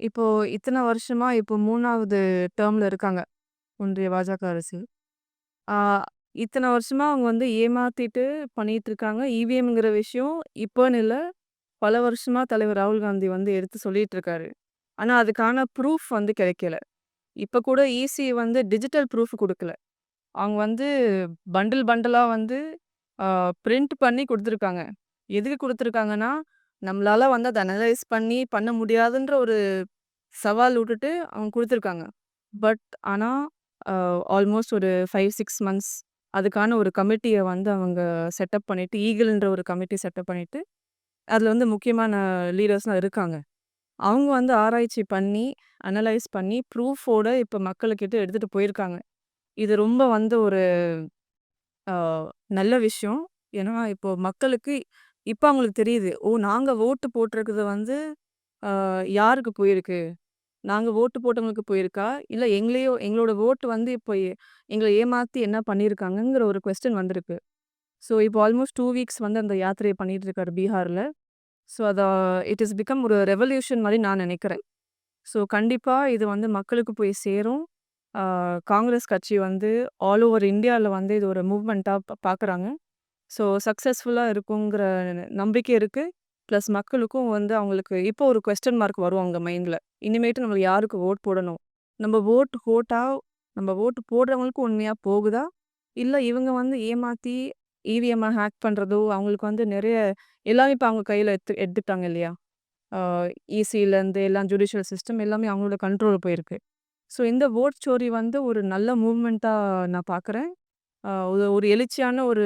இப்போ இத்தனை வருஷமா இப்போ மூணாவது டேர்ம்ல இருக்காங்க. ஒன்றிய பாஜக அரசு. ஆ இத்தன வருஷமா அவங்க வந்து ஏமாத்திட்டு பண்ணிட்டு இருக்காங்க. இவிஎம்ங்கிற விஷயம் இப்போன்னு இல்ல. பல வருஷமா தலைவர் ராகுல் காந்தி வந்து எடுத்து சொல்லிட்டு இருக்காரு. ஆனா அதுக்கான ப்ரூஃப் வந்து கிடைக்கல. இப்ப கூட ஈசி வந்து டிஜிட்டல் ப்ரூஃப் குடுக்கல. அவங்க வந்து பண்டில் பண்டிலா வந்து ஆ பிரிண்ட் பண்ணி குடுத்துருக்காங்க. எதுக்கு குடுத்துருக்காங்கன்னா, நம்மளால வந்து அதை அனலைஸ் பண்ணி பண்ண முடியாதுன்ற ஒரு சவால் விட்டுட்டு அவங்க கொடுத்துருக்காங்க பட் ஆனால் ஆல்மோஸ்ட் ஒரு 5, 6 மந்த்ஸ் அதுக்கான ஒரு கமிட்டியை வந்து அவங்க செட்டப் பண்ணிவிட்டு ஈகிள்ன்ற ஒரு கமிட்டி செட்டப் பண்ணிவிட்டு அதில் வந்து முக்கியமான லீடர்ஸ்லாம் இருக்காங்க. அவங்க வந்து ஆராய்ச்சி பண்ணி, அனலைஸ் பண்ணி, ப்ரூஃபோட இப்போ மக்களுக்கிட்ட எடுத்துகிட்டு போயிருக்காங்க. இது ரொம்ப வந்து ஒரு நல்ல விஷயம். ஏன்னா, இப்போ மக்களுக்கு இப்போ அவங்களுக்கு தெரியுது. ஓ! நாங்கள் ஓட்டு போட்டிருக்கிறது வந்து யாருக்கு போயிருக்கு? நாங்கள் ஓட்டு போட்டவங்களுக்கு போயிருக்கா? இல்லை எங்களையோ எங்களோட ஓட்டு வந்து இப்போ எ ஏமாற்றி என்ன பண்ணியிருக்காங்கங்கிற ஒரு கொஸ்டின் வந்திருக்கு. ஸோ இப்போ ஆல்மோஸ்ட் டூ வீக்ஸ் வந்து அந்த யாத்திரையை பண்ணிட்டு இருக்காரு பீகாரில் ஸோ அதை இட் இஸ் பிகம் ஒரு ரெவல்யூஷன் மாதிரி நான் நினைக்கிறேன். ஸோ கண்டிப்பாக இது வந்து மக்களுக்கு போய் சேரும். காங்கிரஸ் கட்சி வந்து ஆல் ஓவர் இந்தியாவில் வந்து இது ஒரு மூவ்மெண்ட்டாக பார்க்குறாங்க. ஸோ சக்ஸஸ்ஃபுல்லாக இருக்குங்கிற நம்பிக்கை இருக்குது ப்ளஸ் மக்களுக்கும் வந்து அவங்களுக்கு இப்போ ஒரு கொஸ்டின் மார்க் வரும் அவங்க மைண்டில் இனிமேட்டு நம்ம யாருக்கு வோட் போடணும்? நம்ம வோட் ஓட்டா நம்ம ஓட்டு போடுறவங்களுக்கு உண்மையாக போகுதா? இல்லை இவங்க வந்து ஏமாற்றி இவிஎம்மை ஹேக் பண்ணுறதோ அவங்களுக்கு வந்து நிறைய எல்லாமே இப்போ அவங்க கையில் எடுத்து எடுத்துட்டாங்க இல்லையா? ஆ எல்லாம் ஜுடிஷியல் சிஸ்டம் எல்லாமே அவங்களோட கண்ட்ரோல் போயிருக்கு. ஸோ இந்த வோட் ஸ்டோரி வந்து ஒரு நல்ல மூமெண்ட்டாக நான் பார்க்குறேன். ஒரு ஒரு எழுச்சியான ஒரு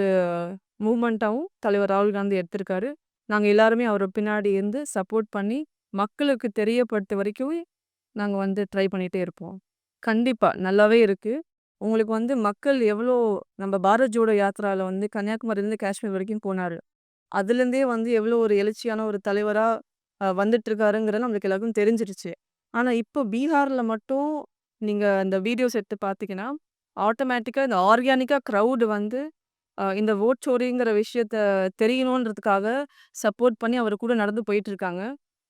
மூமெண்ட்டாகவும் தலைவர் ராகுல் காந்தி எடுத்திருக்காரு. நாங்க எல்லாருமே அவரை பின்னாடி இருந்து சப்போர்ட் பண்ணி, மக்களுக்கு தெரியப்படுத்த வரைக்கும் நாங்க வந்து ட்ரை பண்ணிட்டே இருப்போம். கண்டிப்பா நல்லாவே இருக்கு. உங்களுக்கு வந்து மக்கள் எவ்வளோ நம்ம பாரத் ஜோடோ யாத்திராவில் வந்து கன்னியாகுமரியிலேருந்து காஷ்மீர் வரைக்கும் போனார் அதுலேருந்தே வந்து எவ்வளோ ஒரு எழுச்சியான ஒரு தலைவரா வந்துட்டுருக்காருங்கிறது வந்துட்டு நம்மளுக்கு எல்லாருக்கும் தெரிஞ்சிருச்சு. ஆனா இப்போ பீகார்ல மட்டும் நீங்க அந்த வீடியோஸ் எடுத்து பார்த்தீங்கன்னா, ஆட்டோமேட்டிக்கா இந்த ஆர்கானிக்கா க்ரௌடு வந்து இந்த ஓட் சோரிங்கிற விஷயத்த தெரியணுன்றதுக்காக சப்போர்ட் பண்ணி அவர் கூட நடந்து போயிட்டு இருக்காங்க.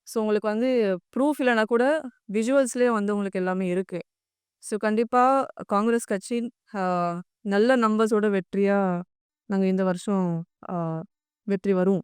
ஸோ உங்களுக்கு வந்து ப்ரூஃப் இல்லைன்னா கூட விஜுவல்ஸ்லேயே வந்து உங்களுக்கு எல்லாமே இருக்கு. ஸோ கண்டிப்பா காங்கிரஸ் கட்சி நல்ல நம்பர்ஸோட வெற்றியா நாங்க இந்த வருஷம் வெற்றி வரும்.